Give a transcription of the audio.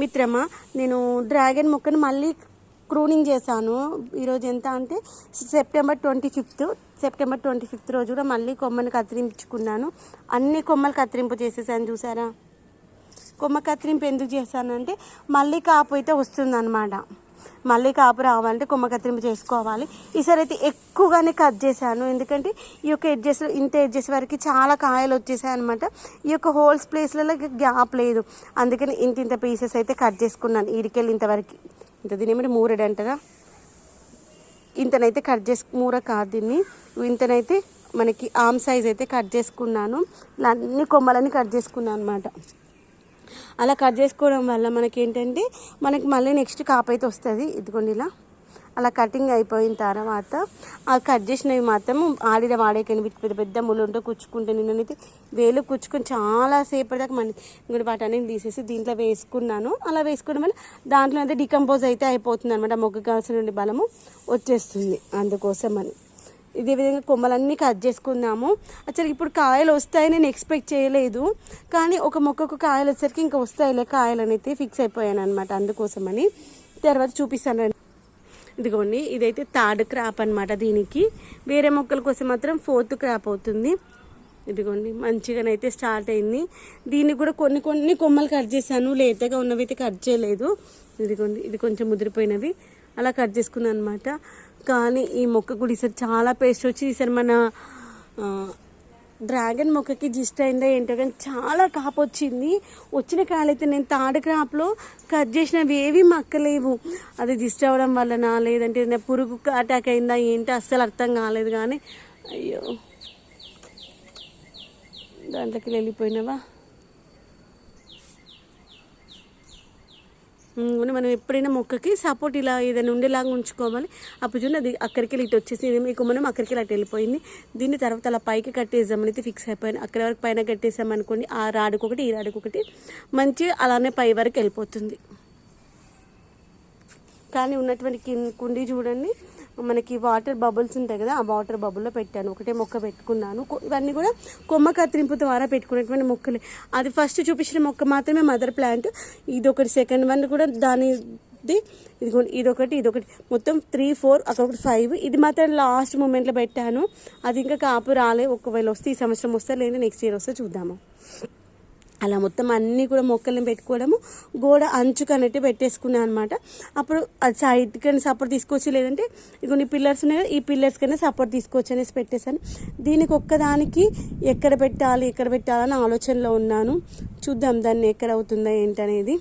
మిత్రమా నేను డ్రాగన్ మొక్కను మళ్ళీ క్రూనింగ్ చేశాను. ఈరోజు ఎంత అంటే September twenty fifth September twenty fifth రోజు కూడా మళ్ళీ కొమ్మని కత్తిరించుకున్నాను. అన్ని కొమ్మలు కత్తిరింపు చేసేసాను చూసారా? కొమ్మ కత్తిరింపు ఎందుకు చేశానంటే మళ్ళీ కాపు అయితే వస్తుందన్నమాట. మళ్ళీ కాపు రావాలంటే కొమ్మ కత్తిరింపు చేసుకోవాలి. ఈసారి అయితే ఎక్కువగానే కట్ చేశాను. ఎందుకంటే ఈ యొక్క ఎడ్జెస్ ఇంత ఎడ్జెస్ వరకు చాలా కాయలు వచ్చేసాయి అనమాట ఈ యొక్క హోల్స్ ప్లేస్లలో గ్యాప్ లేదు. అందుకని ఇంత ఇంత పీసెస్ అయితే కట్ చేసుకున్నాను. ఇరికెళ్ళి ఇంతవరకు ఇంత దీని ఏమంటే మూరెడు అంటారా? ఇంతనైతే కట్ చేసు మూర కాదు దీన్ని. ఇంతనైతే మనకి ఆమ్ సైజ్ అయితే కట్ చేసుకున్నాను. ఇలా అన్ని కొమ్మలని కట్ చేసుకున్నాను అనమాట అలా కట్ చేసుకోవడం వల్ల మనకి ఏంటంటే మనకి మళ్ళీ నెక్స్ట్ కాప్ అయితే వస్తుంది. ఇదిగోండి ఇలా. అలా కటింగ్ అయిపోయిన తర్వాత ఆ కట్ చేసినవి మాత్రం ఆడిన వాడేకని వీటి పెద్ద పెద్ద ముళ్ళుంటూ కుచ్చుకుంటే నేనైతే వేలు కుచ్చుకొని చాలా దాకా మన ఇంకోటి వాటన్ని తీసేసి దీంట్లో వేసుకున్నాను. అలా వేసుకోవడం వల్ల దాంట్లో అయితే డికంపోజ్ అయితే అయిపోతుంది అనమాట మొగ్గ కాల్సిన నుండి బలము వచ్చేస్తుంది అందుకోసం అని ఇదే విధంగా కొమ్మలన్నీ కట్ చేసుకుందాము అసలు ఇప్పుడు కాయలు వస్తాయి నేను ఎక్స్పెక్ట్ చేయలేదు. కానీ ఒక మొక్కకు కాయలు వచ్చేసరికి ఇంకా వస్తాయిలే కాయలు అనేది ఫిక్స్ అయిపోయాను అనమాట అందుకోసమని. తర్వాత చూపిస్తాను ఇదిగోండి ఇదైతే థర్డ్ క్రాప్ అనమాట దీనికి. వేరే మొక్కల కోసం మాత్రం ఫోర్త్ క్రాప్ అవుతుంది. ఇదిగోండి మంచిగానైతే స్టార్ట్ అయింది. దీనికి కూడా కొన్ని కొన్ని కొమ్మలు కట్ చేశాను. లేతగా ఉన్నవి అయితే కట్ చేయలేదు. ఇదిగోండి ఇది కొంచెం ముదిరిపోయినవి. అలా కట్ చేసుకున్నాను అనమాట కానీ ఈ మొక్క కూడా ఈసారి చాలా పేస్ట్ వచ్చి ఈసారి మన డ్రాగన్ మొక్కకి జిస్ట్ అయిందా ఏంటో కానీ చాలా కాపు వచ్చింది. వచ్చిన కాయలైతే నేను తాడు క్రాప్లో కట్ చేసినవి ఏవి మక్కలేవు. అది జిస్ట్ అవ్వడం వలన లేదంటే ఏదైనా పురుగు అటాక్ అయిందా ఏంటో అస్సలు అర్థం కాలేదు కానీ అయ్యో. దాంట్లోకి వెళ్ళిపోయినావా? మనం ఎప్పుడైనా మొక్కకి సపోర్ట్ ఇలా ఏదైనా ఉండేలాగా ఉంచుకోవాలి. అప్పుడు చూడండి అది అక్కడికి వెళ్ళి ఇటు వచ్చేసి మీకు మనం అక్కడికి వెళ్ళి వెళ్ళిపోయింది. దీన్ని తర్వాత అలా పైకి కట్టేద్దామని అయితే ఫిక్స్ అయిపోయాను అక్కడి వరకు పైన కట్టేసామనుకోండి ఆ రాడుకొకటి ఈ రాడుకు ఒకటి మంచి అలానే పై వరకు వెళ్ళిపోతుంది. కానీ ఉన్నటువంటి కుండీ చూడండి మనకి వాటర్ బబుల్స్ ఉంటాయి కదా ఆ వాటర్ బబుల్లో పెట్టాను. ఒకటే మొక్క పెట్టుకున్నాను. ఇవన్నీ కూడా కొమ్మ కత్తిరింపు ద్వారా పెట్టుకునేటువంటి మొక్కలే. అది ఫస్ట్ చూపించిన మొక్క మాత్రమే మదర్ ప్లాంట్ ఇది ఒకటి సెకండ్ వన్ కూడా దాని ఇది ఇదిగోండి ఇదొకటి ఇదొకటి. మొత్తం త్రీ ఫోర్ అక్కడొకటి ఫైవ్ ఇది మాత్రం లాస్ట్ మూమెంట్లో పెట్టాను. అది ఇంకా కాపు రాలే. ఒకవేళ వస్తే ఈ సంవత్సరం వస్తే లేదంటే నెక్స్ట్ ఇయర్ వస్తే చూద్దాము. అలా మొత్తం అన్నీ కూడా మొక్కల్ని పెట్టుకోవడము గోడ అంచుకు అన్నట్టు పెట్టేసుకున్నాను అనమాట అప్పుడు అది సైడ్ కన్నా సపోర్ట్ తీసుకొచ్చి లేదంటే కొన్ని పిల్లర్స్ ఉన్నాయి కదా ఈ పిల్లర్స్ కన్నా సపోర్ట్ తీసుకోవచ్చు అనేసి పెట్టేశాను. దీనికి ఒక్కదానికి ఎక్కడ పెట్టాలి ఎక్కడ పెట్టాలని ఆలోచనలో ఉన్నాను. చూద్దాం దాన్ని ఎక్కడ అవుతుందా ఏంటనేది.